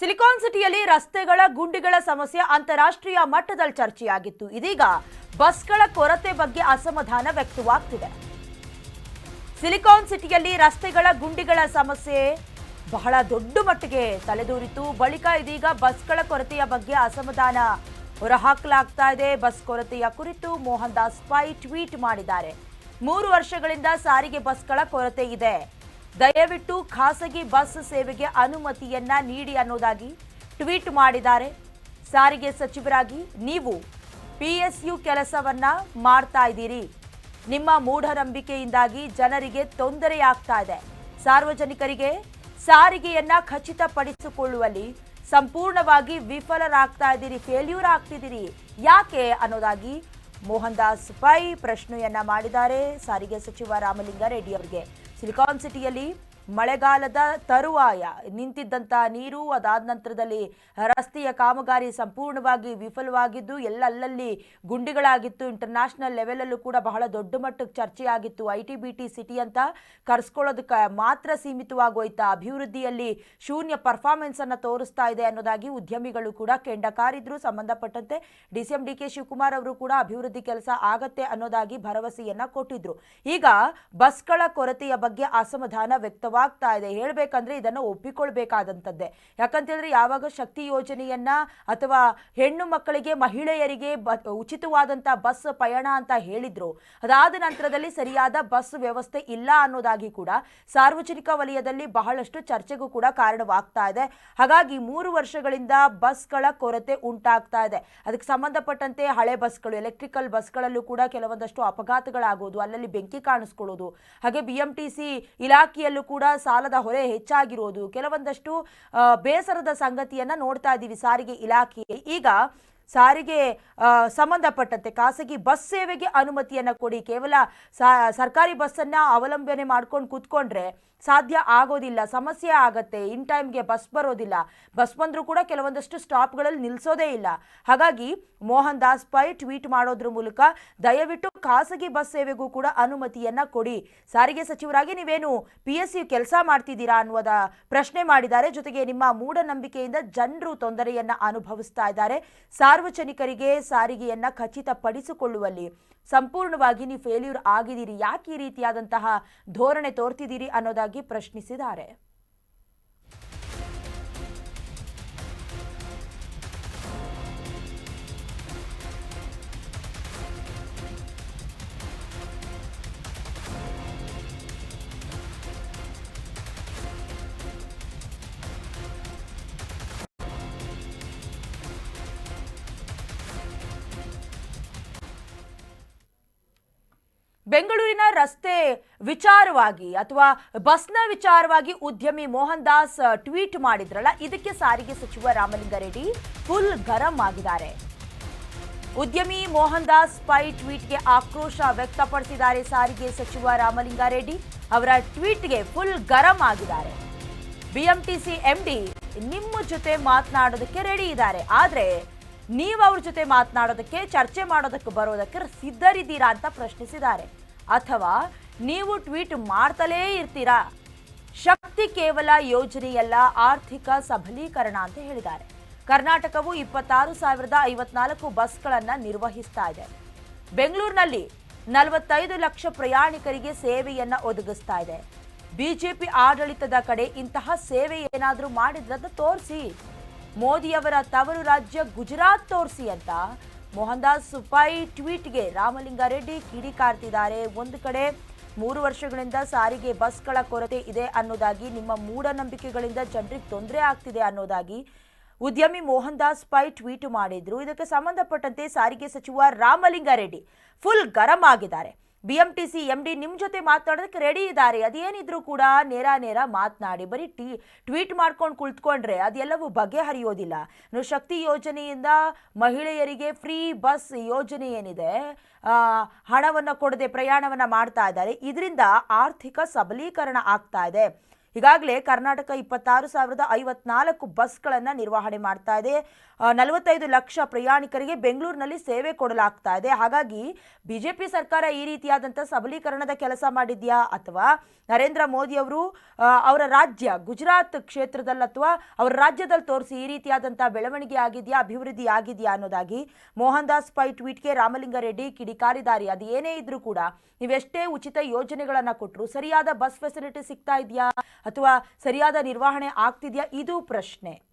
Silicon ಸಿಟಿಯಲ್ಲಿ ರಸ್ತೆಗಳ ಗುಂಡಿಗಳ ಸಮಸ್ಯೆ ಅಂತಾರಾಷ್ಟ್ರೀಯ ಮಟ್ಟದಲ್ಲಿ ಚರ್ಚೆಯಾಗಿತ್ತು. ಇದೀಗ ಬಸ್ಗಳ ಕೊರತೆ ಬಗ್ಗೆ ಅಸಮಾಧಾನ ವ್ಯಕ್ತವಾಗ್ತಿದೆ. ಸಿಲಿಕಾನ್ ಸಿಟಿಯಲ್ಲಿ ರಸ್ತೆಗಳ ಗುಂಡಿಗಳ ಸಮಸ್ಯೆ ಬಹಳ ದೊಡ್ಡ ಮಟ್ಟಿಗೆ ತಲೆದೂರಿತು ಬಳಿಕ ಇದೀಗ ಬಸ್ಗಳ ಕೊರತೆಯ ಬಗ್ಗೆ ಅಸಮಾಧಾನ ಹೊರಹಾಕಲಾಗ್ತಾ ಇದೆ. ಬಸ್ ಕೊರತೆಯ ಕುರಿತು ಮೋಹನ್ ದಾಸ್ ಪೈ ಟ್ವೀಟ್ ಮಾಡಿದ್ದಾರೆ. ಮೂರು ವರ್ಷಗಳಿಂದ ಸಾರಿಗೆ ಬಸ್ಗಳ ಕೊರತೆ ಇದೆ. ದಯವಿಟ್ಟು ಖಾಸಗಿ ಬಸ್ ಸೇವೆಗೆ ಅನುಮತಿಯನ್ನ ನೀಡಿ ಅನ್ನೋದಾಗಿ ಟ್ವೀಟ್ ಮಾಡಿದ್ದಾರೆ. ಸಾರಿಗೆ ಸಚಿವರಾಗಿ ನೀವು ಪಿಎಸ್ಯು ಕೆಲಸವನ್ನ ಮಾಡ್ತಾ ಇದ್ದೀರಿ. ನಿಮ್ಮ ಮೂಢನಂಬಿಕೆಯಿಂದಾಗಿ ಜನರಿಗೆ ತೊಂದರೆಯಾಗ್ತಾ ಇದೆ. ಸಾರ್ವಜನಿಕರಿಗೆ ಸಾರಿಗೆಯನ್ನ ಖಚಿತಪಡಿಸಿಕೊಳ್ಳುವಲ್ಲಿ ಸಂಪೂರ್ಣವಾಗಿ ವಿಫಲರಾಗ್ತಾ ಇದ್ದೀರಿ ಫೇಲ್ಯೂರ್ ಆಗ್ತಿದ್ದೀರಿ. ಯಾಕೆ ಅನ್ನೋದಾಗಿ ಮೋಹನ್ ದಾಸ್ ಪೈ ಪ್ರಶ್ನೆಯನ್ನ ಮಾಡಿದ್ದಾರೆ. ಸಾರಿಗೆ ಸಚಿವ ರಾಮಲಿಂಗಾರೆಡ್ಡಿ ಅವರಿಗೆ. ಸಿಲಿಕಾನ್ ಸಿಟಿಯಲ್ಲಿ ಮಳೆಗಾಲದ ತರುವಾಯ ನಿಂತಿದ್ದಂಥ ನೀರು ಅದಾದ ನಂತರದಲ್ಲಿ ರಸ್ತೆಯ ಕಾಮಗಾರಿ ಸಂಪೂರ್ಣವಾಗಿ ವಿಫಲವಾಗಿದ್ದು ಎಲ್ಲಲ್ಲಲ್ಲಿ ಗುಂಡಿಗಳಾಗಿತ್ತು. ಇಂಟರ್ನ್ಯಾಷನಲ್ ಲೆವೆಲಲ್ಲೂ ಕೂಡ ಬಹಳ ದೊಡ್ಡ ಮಟ್ಟಕ್ಕೆ ಚರ್ಚೆಯಾಗಿತ್ತು. I T B T city ಅಂತ ಕರೆಸ್ಕೊಳ್ಳೋದಕ್ಕೆ ಮಾತ್ರ ಸೀಮಿತವಾಗೋಯ್ತಾ. ಅಭಿವೃದ್ಧಿಯಲ್ಲಿ ಶೂನ್ಯ ಪರ್ಫಾರ್ಮೆನ್ಸ್ ಅನ್ನು ತೋರಿಸ್ತಾ ಇದೆ ಅನ್ನೋದಾಗಿ ಉದ್ಯಮಿಗಳು ಕೂಡ ಕೆಂಡಕಾರಿದ್ರು. ಸಂಬಂಧಪಟ್ಟಂತೆ D C M D K Shivakumar ಅವರು ಕೂಡ ಅಭಿವೃದ್ಧಿ ಕೆಲಸ ಆಗತ್ತೆ ಅನ್ನೋದಾಗಿ ಭರವಸೆಯನ್ನ ಕೊಟ್ಟಿದ್ರು. ಈಗ ಬಸ್ಗಳ ಕೊರತೆಯ ಬಗ್ಗೆ ಅಸಮಾಧಾನ ವ್ಯಕ್ತವಾಗ್ತಾ ಇದೆ. ಹೇಳಬೇಕಂದ್ರೆ ಇದನ್ನು ಒಪ್ಪಿಕೊಳ್ಬೇಕಾದಂಥದ್ದೇ. ಯಾಕಂತೇಳಿದ್ರೆ ಯಾವಾಗ ಶಕ್ತಿ ಯೋಜನೆಯನ್ನ ಅಥವಾ ಹೆಣ್ಣು ಮಕ್ಕಳಿಗೆ ಮಹಿಳೆಯರಿಗೆ ಬ, ಉಚಿತವಾದಂಥ ಬಸ್ ಪಯಣ ಅಂತ ಹೇಳಿದ್ರು. ಅದಾದ ನಂತರದಲ್ಲಿ ಸರಿಯಾದ ಬಸ್ ವ್ಯವಸ್ಥೆ ಇಲ್ಲ ಅನ್ನೋದಾಗಿ ಕೂಡ ಸಾರ್ವಜನಿಕ ವಲಯದಲ್ಲಿ ಬಹಳಷ್ಟು ಚರ್ಚೆಗೂ ಕೂಡ ಕಾರಣವಾಗ್ತಾ ಇದೆ. ಹಾಗಾಗಿ ಮೂರು ವರ್ಷಗಳಿಂದ ಬಸ್ಗಳ ಕೊರತೆ ಉಂಟಾಗ್ತಾ ಇದೆ. ಅದಕ್ಕೆ ಸಂಬಂಧಪಟ್ಟಂತೆ ಹಳೆ ಬಸ್ಗಳು, ಎಲೆಕ್ಟ್ರಿಕಲ್ ಬಸ್ಗಳಲ್ಲೂ ಕೂಡ ಕೆಲವೊಂದಷ್ಟು ಅಪಘಾತಗಳಾಗೋದು, ಅಲ್ಲಲ್ಲಿ ಬೆಂಕಿ ಕಾಣಿಸ್ಕೊಳ್ಳೋದು, ಹಾಗೆ ಬಿ ಎಂ ಇಲಾಖೆಯಲ್ಲೂ ಕೂಡ ಸಾಲದ ಹೊರೆ ಹೆಚ್ಚಾಗಿರೋದು. ಕೆಲವೊಂದಷ್ಟು ಬೇಸರದ ಸಂಗತಿಯನ್ನ ನೋಡ್ತಾ ಇದ್ದೀವಿ ಸಾರಿಗೆ ಇಲಾಖೆ ಈಗ ಸಾರಿಗೆ ಸಂಬಂಧಪಟ್ಟಂತೆ ಖಾಸಗಿ ಬಸ್ ಸೇವೆಗೆ ಅನುಮತಿಯನ್ನ ಕೊಡಿ. ಕೇವಲ ಸರ್ಕಾರಿ ಬಸ್ಸನ್ನ ಅವಲಂಬನೆ ಮಾಡ್ಕೊಂಡು ಕೂತ್ಕೊಂಡ್ರೆ ಸಾಧ್ಯ ಆಗೋದಿಲ್ಲ, ಸಮಸ್ಯೆ ಆಗತ್ತೆ, ಇನ್ ಟೈಮ್ಗೆ ಬಸ್ ಬರೋದಿಲ್ಲ. ಬಸ್ ಬಂದರೂ ಕೂಡ ಕೆಲವೊಂದಷ್ಟು ಸ್ಟಾಪ್ಗಳಲ್ಲಿ ನಿಲ್ಲಿಸೋದೇ ಇಲ್ಲ. ಹಾಗಾಗಿ ಮೋಹನ್ ದಾಸ್ ಪೈ ಟ್ವೀಟ್ ಮಾಡೋದ್ರ ಮೂಲಕ ದಯವಿಟ್ಟು ಖಾಸಗಿ ಬಸ್ ಸೇವೆಗೂ ಕೂಡ ಅನುಮತಿಯನ್ನು ಕೊಡಿ. ಸಾರಿಗೆ ಸಚಿವರಾಗಿ ನೀವೇನು ಪಿ ಎಸ್ ಸಿ ಕೆಲಸ ಮಾಡ್ತಿದ್ದೀರಾ ಅನ್ನುವುದ ಪ್ರಶ್ನೆ ಮಾಡಿದ್ದಾರೆ. ಜೊತೆಗೆ ನಿಮ್ಮ ಮೂಢನಂಬಿಕೆಯಿಂದ ಜನರು ತೊಂದರೆಯನ್ನು ಅನುಭವಿಸ್ತಾ ಇದ್ದಾರೆ. ಸಾರ್ವಜನಿಕರಿಗೆ ಸಾರಿಗೆಯನ್ನು ಖಚಿತಪಡಿಸಿಕೊಳ್ಳುವಲ್ಲಿ ಸಂಪೂರ್ಣವಾಗಿ ನೀವು ಫೇಲ್ಯೂರ್ ಆಗಿದ್ದೀರಿ. ಯಾಕೆ ಈ ರೀತಿಯಾದಂತಹ ಧೋರಣೆ ತೋರ್ತಿದ್ದೀರಿ ಅನ್ನೋದಾಗಿ ಪ್ರಶ್ನಿಸಿದ್ದಾರೆ. ಬೆಂಗಳೂರಿನ ರಸ್ತೆ ವಿಚಾರವಾಗಿ ಅಥವಾ ಬಸ್ನ ವಿಚಾರವಾಗಿ ಉದ್ಯಮಿ ಮೋಹನ್ ದಾಸ್ ಟ್ವೀಟ್ ಮಾಡಿದ್ರಲ್ಲ, ಇದಕ್ಕೆ ಸಾರಿಗೆ ಸಚಿವ ರಾಮಲಿಂಗಾರೆಡ್ಡಿ ಫುಲ್ ಗರಂ ಆಗಿದ್ದಾರೆ. ಉದ್ಯಮಿ ಮೋಹನ್ ದಾಸ್ ಪೈ ಟ್ವೀಟ್ಗೆ ಆಕ್ರೋಶ ವ್ಯಕ್ತಪಡಿಸಿದ್ದಾರೆ ಸಾರಿಗೆ ಸಚಿವ ರಾಮಲಿಂಗಾರೆಡ್ಡಿ ಅವರ ಟ್ವೀಟ್ಗೆ ಫುಲ್ ಗರಂ ಆಗಿದ್ದಾರೆ. ಬಿಎಂಟಿಸಿ ಎಂಡಿ ನಿಮ್ಮ ಜೊತೆ ಮಾತನಾಡೋದಕ್ಕೆ ರೆಡಿ ಇದ್ದಾರೆ. ಆದ್ರೆ ನೀವು ಅವ್ರ ಜೊತೆ ಮಾತನಾಡೋದಕ್ಕೆ, ಚರ್ಚೆ ಮಾಡೋದಕ್ಕೆ ಬರೋದಕ್ಕೆ ಸಿದ್ಧರಿದ್ದೀರಾ ಅಂತ ಪ್ರಶ್ನಿಸಿದ್ದಾರೆ. ಅಥವಾ ನೀವು ಟ್ವೀಟ್ ಮಾಡ್ತಲೇ ಇರ್ತೀರಾ? ಶಕ್ತಿ ಕೇವಲ ಯೋಜನೆಯಲ್ಲ, ಆರ್ಥಿಕ ಸಬಲೀಕರಣ ಅಂತ ಹೇಳಿದ್ದಾರೆ. ಕರ್ನಾಟಕವು ಇಪ್ಪತ್ತಾರು ಸಾವಿರದ ಐವತ್ನಾಲ್ಕು ಬಸ್ಗಳನ್ನು ನಿರ್ವಹಿಸ್ತಾ ಇದೆ. ಬೆಂಗಳೂರಿನಲ್ಲಿ ನಲವತ್ತೈದು ಲಕ್ಷ ಪ್ರಯಾಣಿಕರಿಗೆ ಸೇವೆಯನ್ನ ಒದಗಿಸ್ತಾ ಇದೆ. ಬಿಜೆಪಿ ಆಡಳಿತದ ಕಡೆ ಇಂತಹ ಸೇವೆ ಏನಾದರೂ ಮಾಡಿದ್ರದ್ದು ತೋರಿಸಿ. ಮೋದಿಯವರ ತವರು ರಾಜ್ಯ ಗುಜರಾತ್ ತೋರಿಸಿ ಅಂತ ಮೋಹನ್ದಾಸ್ ಸುಪಾಯಿ ಟ್ವೀಟ್ಗೆ ರಾಮಲಿಂಗಾರೆಡ್ಡಿ ಕಿಡಿಕಾರ್ತಿದ್ದಾರೆ ಒಂದು ಕಡೆ ಮೂರು ವರ್ಷಗಳಿಂದ ಸಾರಿಗೆ ಬಸ್ಗಳ ಕೊರತೆ ಇದೆ ಅನ್ನೋದಾಗಿ, ನಿಮ್ಮ ಮೂಢನಂಬಿಕೆಗಳಿಂದ ಜನರಿಗೆ ತೊಂದರೆ ಆಗ್ತಿದೆ ಅನ್ನೋದಾಗಿ ಉದ್ಯಮಿ ಮೋಹನ್ ದಾಸ್ ಪೈ ಟ್ವೀಟ್ ಮಾಡಿದ್ರು. ಇದಕ್ಕೆ ಸಂಬಂಧಪಟ್ಟಂತೆ ಸಾರಿಗೆ ಸಚಿವ ರಾಮಲಿಂಗಾರೆಡ್ಡಿ ಫುಲ್ ಗರಂ ಆಗಿದ್ದಾರೆ. ಬಿಎಂಟಿಸಿ ಎಂಡಿ ನಿಮ್ಮ ಜೊತೆ ಮಾತನಾಡೋದಕ್ಕೆ ರೆಡಿ ಇದ್ದಾರೆ. ಅದೇನಿದ್ರು ಕೂಡ ನೇರ ನೇರ ಮಾತನಾಡಿ, ಬರೀ ಟಿ, ಟ್ವೀಟ್ ಮಾಡ್ಕೊಂಡು ಕುಳಿತುಕೊಂಡ್ರೆ ಅದೆಲ್ಲವೂ ಬಗೆಹರಿಯೋದಿಲ್ಲ. ಶಕ್ತಿ ಯೋಜನೆಯಿಂದ ಮಹಿಳೆಯರಿಗೆ ಫ್ರೀ ಬಸ್ ಯೋಜನೆ ಏನಿದೆ ಹಣವನ್ನು ಕೊಡದೆ ಪ್ರಯಾಣವನ್ನು ಮಾಡ್ತಾ ಇದ್ದಾರೆ. ಇದರಿಂದ ಆರ್ಥಿಕ ಸಬಲೀಕರಣ ಆಗ್ತಾ ಇದೆ. ಈಗಾಗಲೇ ಕರ್ನಾಟಕ ಇಪ್ಪತ್ತಾರು ಸಾವಿರದ ಐವತ್ನಾಲ್ಕು ಬಸ್ಗಳನ್ನು ನಿರ್ವಹಣೆ ಮಾಡ್ತಾ ಇದೆ. ನಲವತ್ತೈದು ಲಕ್ಷ ಪ್ರಯಾಣಿಕರಿಗೆ ಬೆಂಗಳೂರಿನಲ್ಲಿ ಸೇವೆ ಕೊಡಲಾಗ್ತಾ ಇದೆ. ಹಾಗಾಗಿ ಬಿಜೆಪಿ ಸರ್ಕಾರ ಈ ರೀತಿಯಾದಂಥ ಸಬಲೀಕರಣದ ಕೆಲಸ ಮಾಡಿದ್ಯಾ ಅಥವಾ ನರೇಂದ್ರ ಮೋದಿ ಅವರು ಅವರ ರಾಜ್ಯ ಗುಜರಾತ್ ಕ್ಷೇತ್ರದಲ್ಲಿ ಅಥವಾ ಅವರ ರಾಜ್ಯದಲ್ಲಿ ತೋರಿಸಿ ಈ ರೀತಿಯಾದಂಥ ಬೆಳವಣಿಗೆ ಆಗಿದೆಯಾ, ಅಭಿವೃದ್ಧಿ ಆಗಿದೆಯಾ ಅನ್ನೋದಾಗಿ ಮೋಹನ್ ದಾಸ್ ಪೈ ಟ್ವೀಟ್ಗೆ ರಾಮಲಿಂಗಾರೆಡ್ಡಿ ಕಿಡಿಕಾರಿದಾರಿ ಅದು ಏನೇ ಇದ್ರೂ ಕೂಡ ನೀವೆಷ್ಟೇ ಉಚಿತ ಯೋಜನೆಗಳನ್ನು ಕೊಟ್ಟರು ಸರಿಯಾದ ಬಸ್ ಫೆಸಿಲಿಟಿ ಸಿಗ್ತಾ ಇದೆಯಾ? ಅಥವಾ ಸರಿಯಾದ ನಿರ್ವಹಣೆ ಆಗ್ತಿದೆಯಾ? ಇದು ಪ್ರಶ್ನೆ.